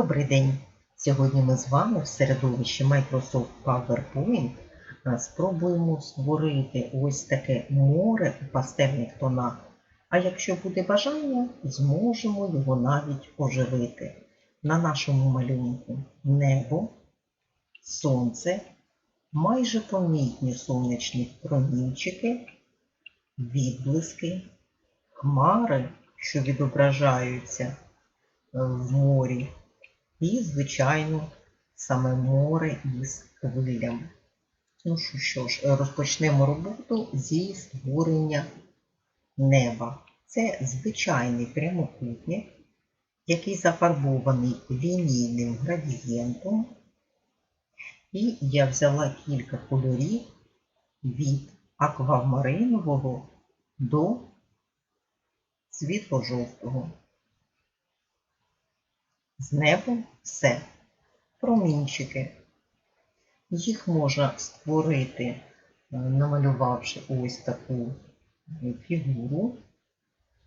Добрий день! Сьогодні ми з вами в середовищі Microsoft PowerPoint е, спробуємо створити ось таке море у пастельних тонах. А якщо буде бажання, зможемо його навіть оживити. На нашому малюнку небо, сонце, майже помітні сонячні промінчики, відблиски, хмари, що відображаються в морі, і, звичайно, саме море із хвилями. Ну що, ж, розпочнемо роботу зі створення неба. Це звичайний прямокутник, який зафарбований лінійним градієнтом. І я взяла кілька кольорів від аквамаринового до світло-жовтого. З небом все. Промінчики. Їх можна створити, е, намалювавши ось таку фігуру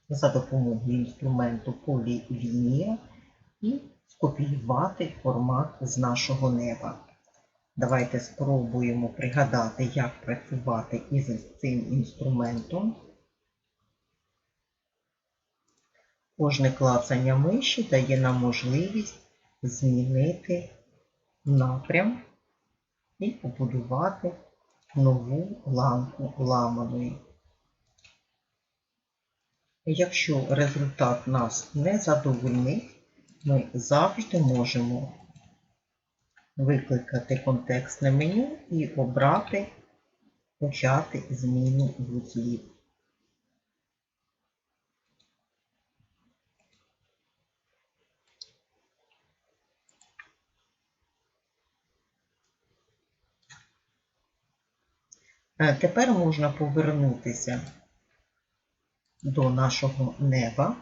за допомогою інструменту полілінія і скопіювати формат з нашого неба. Давайте спробуємо пригадати, як працювати із цим інструментом. Кожне клацання миші дає нам можливість змінити напрям і побудувати нову ланку ламаної. Якщо результат нас не задовольнить, ми завжди можемо викликати контекстне меню і обрати почати зміну вузлів. Тепер можна повернутися до нашого неба.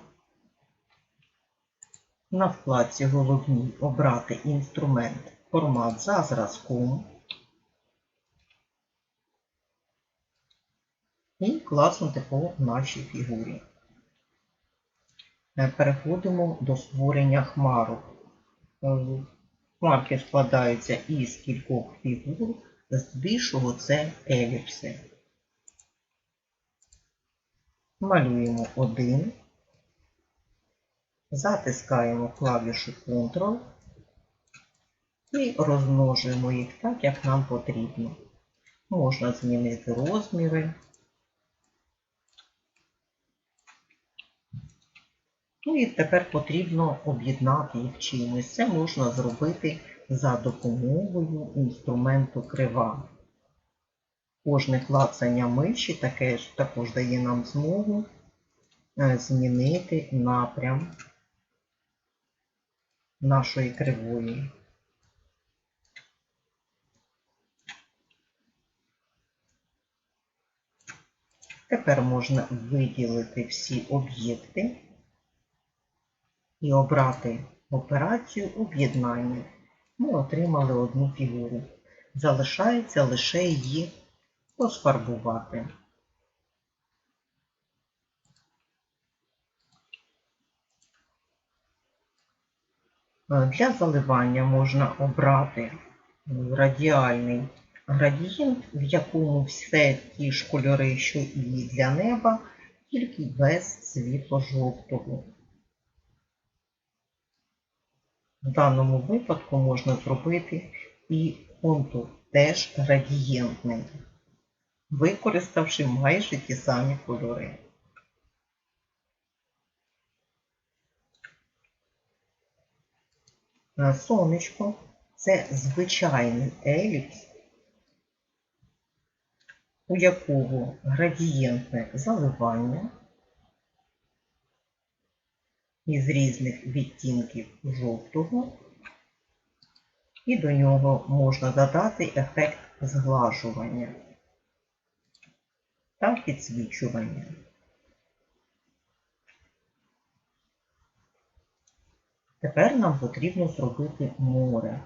На вкладці головній обрати інструмент формат за зразком і класнути по нашій фігурі. Е, Переходимо до створення хмарок. Е, Хмарки складаються із кількох фігур, здебільшого це еліпси. Малюємо один, затискаємо клавішу Ctrl і розмножуємо їх так, як нам потрібно. Можна змінити розміри. Ну і тепер потрібно об'єднати їх чимось. Це можна зробити за допомогою інструменту крива. Кожне клацання миші таке ж також дає нам змогу е, змінити напрям нашої кривої. Тепер можна виділити всі об'єкти і обрати операцію об'єднання. Ми отримали одну фігуру. Залишається лише її розфарбувати. Для заливання можна обрати радіальний градієнт, в якому все ті ж кольори, що і для неба, тільки без світло-жовтого. В даному випадку можна зробити і контур теж градієнтний, використавши майже ті самі кольори. Сонечко це звичайний еліпс, у якого градієнтне заливання із різних відтінків жовтого, і до нього можна додати ефект зглажування та підсвічування. Тепер нам потрібно зробити море.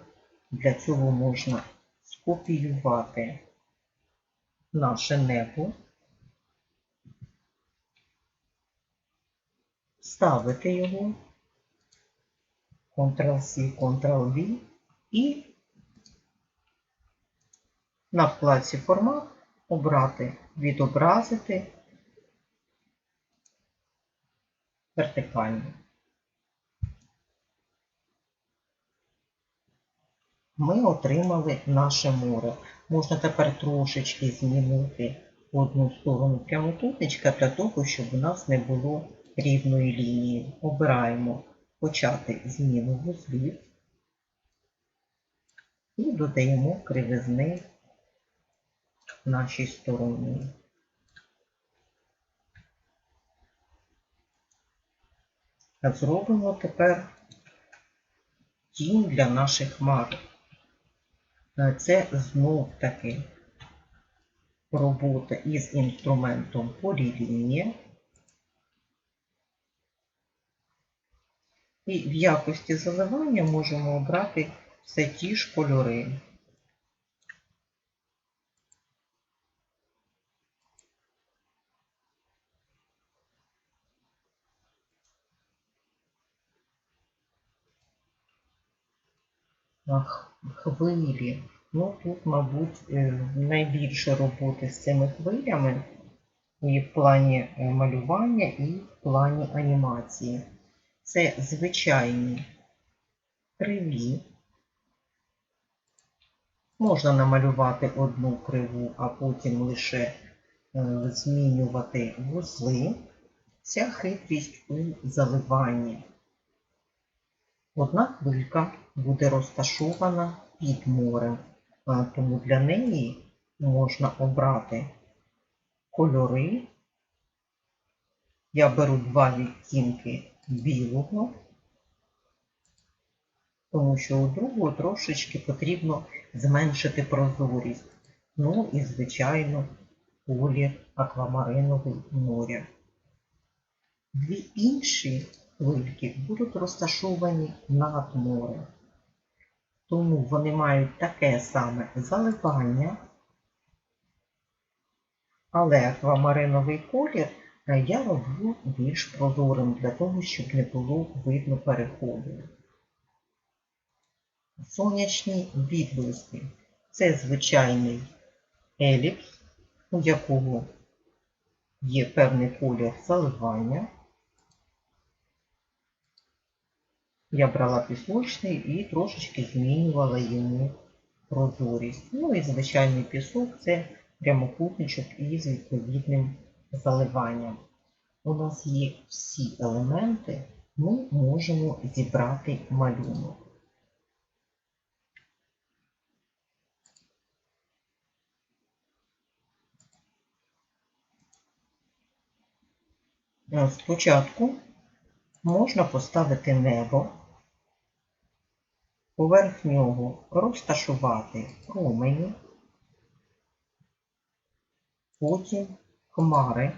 Для цього можна скопіювати наше небо, ставити його Ctrl-C, Ctrl-V і на вкладці формат обрати відобразити вертикально. Ми отримали наше море. Можна тепер трошечки змінити одну сторону прямокутничка для того, щоб у нас не було рівної лінії. Обираємо почати зміну вузлів і додаємо кривизни нашій стороні. Зробимо тепер тінь для наших. Е, Це знов таки робота із інструментом полілінія. І в якості заливання можемо обрати все ті ж кольори. Хвилі. Ну, тут, мабуть, е, найбільше роботи з цими хвилями і в плані е, малювання, і в плані анімації. Це звичайні криві. Можна намалювати одну криву, а потім лише е, змінювати вузли. Ця хитрість у заливанні. Одна хвилька буде розташована під морем, тому для неї можна обрати кольори. Я беру два відтінки білого, тому що у другого трошечки потрібно зменшити прозорість. Ну і, звичайно, колір аквамариновий моря. Дві інші хвильки будуть розташовані над морем. Тому вони мають таке саме заливання, але аквамариновий колір я роблю більш прозорим для того, щоб не було видно переходу. Сонячні відблиски це звичайний еліпс, у якого є певний колір заливання. Я брала пісочний і трошечки змінювала йому прозорість. Ну і звичайний пісок це прямокутничок із відповідним заливанням. У нас є всі елементи, ми можемо зібрати малюнок. Е, Спочатку можна поставити небо, поверх нього розташувати промені, потім хмари.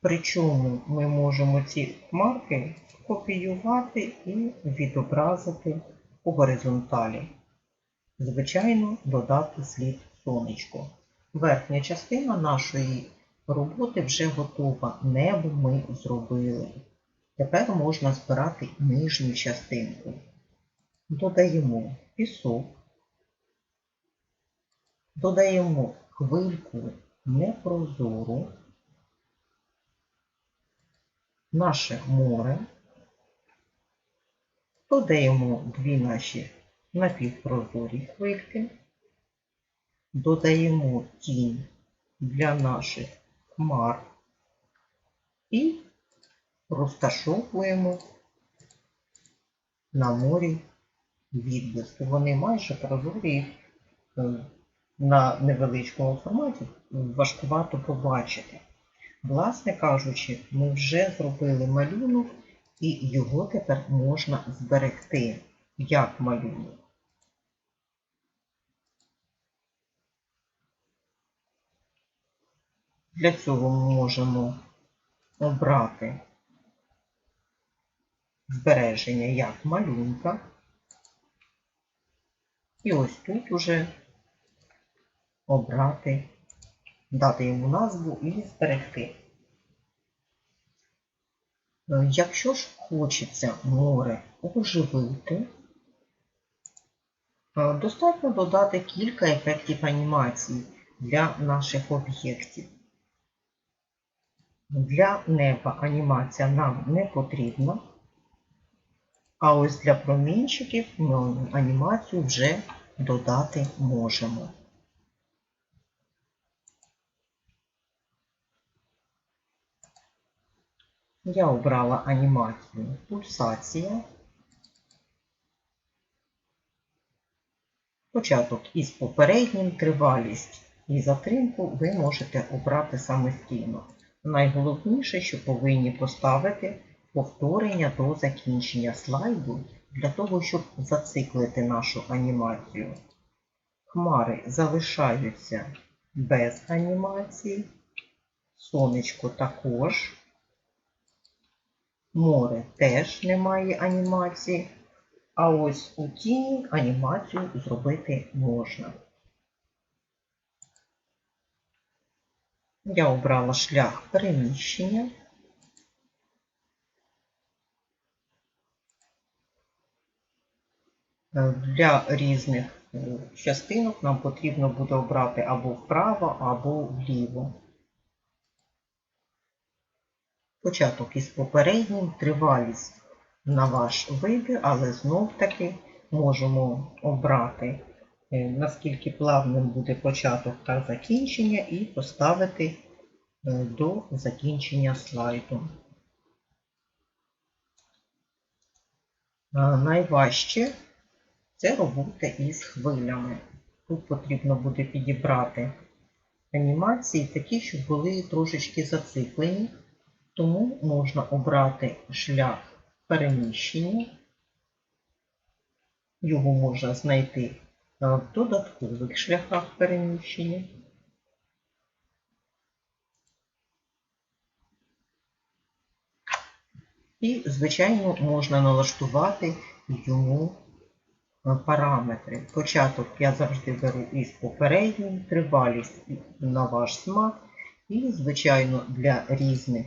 Причому ми можемо ці хмарки копіювати і відобразити у горизонталі. Звичайно, додати слід сонечко. Верхня частина нашої роботи вже готова. Небо ми зробили. Тепер можна збирати нижню частинку. Додаємо пісок, додаємо хвильку непрозору, наше море, додаємо дві наші напівпрозорі хвильки, додаємо тінь для наших хмар. І розташовуємо на морі відблиски. Вони майже прозорі на невеличкому форматі важкувато побачити. Власне кажучи, ми вже зробили малюнок і його тепер можна зберегти як малюнок. Для цього ми можемо обрати збереження як малюнка. І ось тут уже обрати, дати йому назву і зберегти. Е, Якщо ж хочеться море оживити, е, достатньо додати кілька ефектів анімації для наших об'єктів. Для неба анімація нам не потрібна, а ось для промінчиків ми анімацію вже додати можемо. Я обрала анімацію пульсація. Початок із попереднім, тривалість і затримку ви можете обрати самостійно. Найголовніше, що повинні поставити повторення до закінчення слайду для того, щоб зациклити нашу анімацію. Хмари залишаються без анімації, сонечко також. Море теж немає анімації, а ось у тіні анімацію зробити можна. Я обрала шлях переміщення. Для різних е, частинок нам потрібно буде обрати або вправо, або вліво. Початок із попереднім, тривалість на ваш вибір, але знов таки можемо обрати, е, наскільки плавним буде початок та закінчення, і поставити е, до закінчення слайду. Найважче це робота із хвилями. Тут потрібно буде підібрати анімації такі, щоб були трошечки зациклені. Тому можна обрати шлях переміщення. Його можна знайти в додаткових шляхах переміщення. І, звичайно, можна налаштувати йому е, параметри. Початок я завжди беру із попереднім, тривалість на ваш смак. І, звичайно, для різних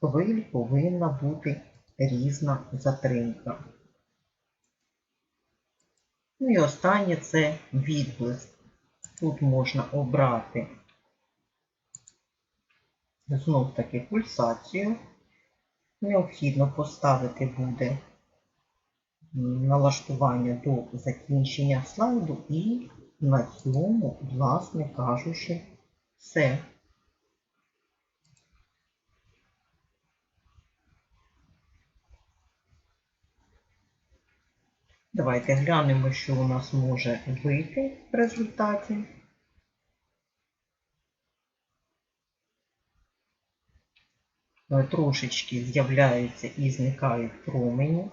хвиль повинна бути різна затримка. Ну і останнє це відблиск. Тут можна обрати знов таки пульсацію. Необхідно поставити буде налаштування до закінчення слайду і на цьому, власне кажучи, все. Давайте глянемо, що у нас може вийти в результаті. Е, Трошечки з'являються і зникають промені,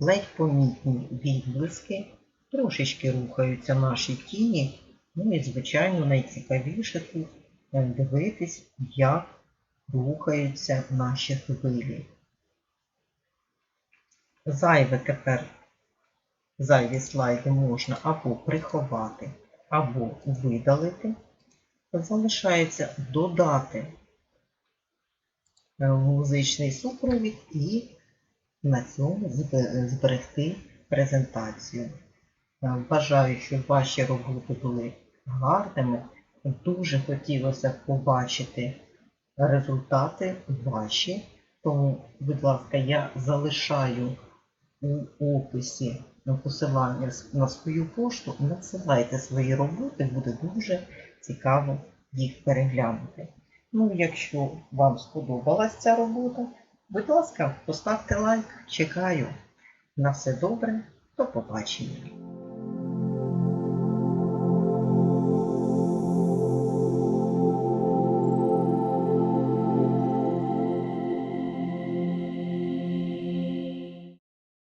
ледь помітні відблиски, трошечки рухаються наші тіні. Ну і, звичайно, найцікавіше тут е, дивитись, як рухаються наші хвилі. Зайве тепер Зайві слайди можна або приховати, або видалити. Залишається додати е, музичний супровід і на цьому зберегти презентацію. Е, Бажаю, щоб ваші роботи були гарними. Дуже хотілося побачити результати ваші. Тому, будь ласка, я залишаю у описі посилання на свою пошту. Надсилайте свої роботи, буде дуже цікаво їх переглянути. Ну, якщо вам сподобалась ця робота, будь ласка, поставте лайк, чекаю. На все добре, до побачення.